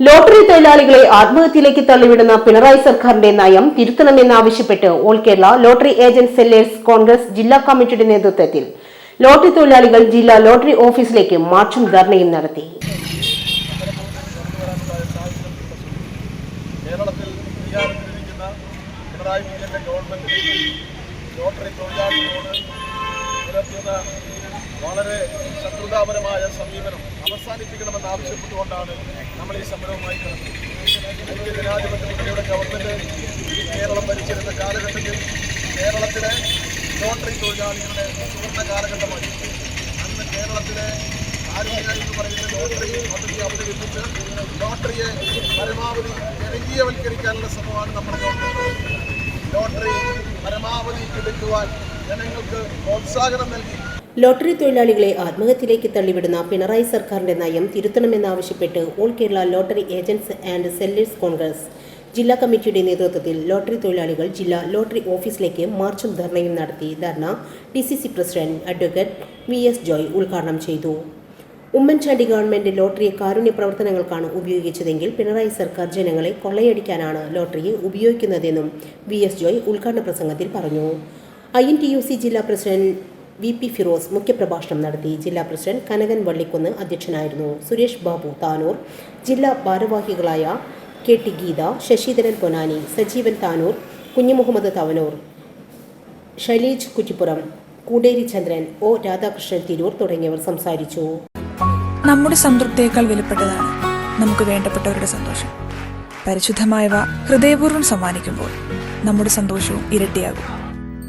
Lottery തൊഴിലാളികളെ ആത്മഹത്യയിലേക്ക് തള്ളിവിടുന്ന പിണറായി സർക്കാരിന്റെ നയം തിരുത്തണമെന്നാവശ്യപ്പെട്ട് All Kerala Lottery Agent Sellers Congress ജില്ലാ കമ്മിറ്റിയുടെ നേതൃത്വത്തിൽ ലോട്ടറി തൊഴിലാളികൾ ജില്ലാ ലോട്ടറി ഓഫീസിലേക്ക് മാർച്ചും ധർണയും നടത്തി. കേരളത്തിൽ പിണറായി വിജയന്റെ ഗവൺമെന്റ് ലോട്ടറി പുലർത്തുന്ന വളരെ ശത്രുതാപരമായ സമീപനം അവസാനിപ്പിക്കണമെന്ന് ആവശ്യപ്പെട്ടുകൊണ്ടാണ് നമ്മൾ ഈ സമരവുമായി കിടന്നത്. ജനാധിപത്യ മുന്നണിയുടെ ഗവൺമെന്റ് കേരളം ഭരിച്ചിരുന്ന കാലഘട്ടത്തിൽ കേരളത്തിലെ ലോട്ടറി തൊഴിലാളികളുടെ സുവർണ കാലഘട്ടമായി. അന്ന് കേരളത്തിലെ ആരോഗ്യ എന്ന് പറയുന്ന ലോട്ടറി പദ്ധതി അവതരിപ്പിച്ച് ലോട്ടറിയെ പരമാവധി ജനകീയവൽക്കരിക്കാനുള്ള ശ്രമമാണ് നമ്മുടെ ഗവൺമെന്റ് ലോട്ടറി പരമാവധി എടുക്കുവാൻ നൽകി. ലോട്ടറി തൊഴിലാളികളെ ആത്മഹത്യയിലേക്ക് തള്ളിവിടുന്ന പിണറായി സർക്കാരിന്റെ നയം തിരുത്തണമെന്നാവശ്യപ്പെട്ട് All Kerala Lottery Agents and Sellers Congress ജില്ലാ കമ്മിറ്റിയുടെ നേതൃത്വത്തിൽ ലോട്ടറി തൊഴിലാളികൾ ജില്ലാ ലോട്ടറി ഓഫീസിലേക്ക് മാർച്ചും ധർണയും നടത്തി ധർണ D C C president advocate V S Joy ഉദ്ഘാടനം ചെയ്തു. ഉമ്മൻചാണ്ടി ഗവൺമെന്റ് ലോട്ടറിയെ കാരുണ്യ പ്രവർത്തനങ്ങൾക്കാണ് ഉപയോഗിച്ചതെങ്കിൽ പിണറായി സർക്കാർ ജനങ്ങളെ കൊള്ളയടിക്കാനാണ് ലോട്ടറിയെ ഉപയോഗിക്കുന്നതെന്നും വി എസ് ജോയ് ഉദ്ഘാടന പ്രസംഗത്തിൽ പറഞ്ഞു. I N T U C ജില്ലാ പ്രസിഡന്റ് വി പി ഫിറോസ് മുഖ്യപ്രഭാഷണം നടത്തി. ജില്ലാ പ്രസിഡന്റ് കനകൻ വള്ളിക്കുന്ന് അധ്യക്ഷനായിരുന്നു. സുരേഷ് ബാബു താനൂർ ജില്ലാ ഭാരവാഹികളായ K T Geetha Sasidharan Ponnani Sajeevan Tanur Kunhimuhammed Tavanur Shailej Kuttippuram Kooderi Chandran O Radhakrishnan Tirur തുടങ്ങിയവർ സംസാരിച്ചു. നമ്മുടെ സംതൃപ്തിയേക്കാൾ വിലപ്പെട്ടതാണ് നമുക്ക് വേണ്ടപ്പെട്ടവരുടെ സന്തോഷം. പരിശുദ്ധമായവ ഹൃദയപൂർവം സമ്മാനിക്കുമ്പോൾ നമ്മുടെ സന്തോഷവും ഇരട്ടിയാകും.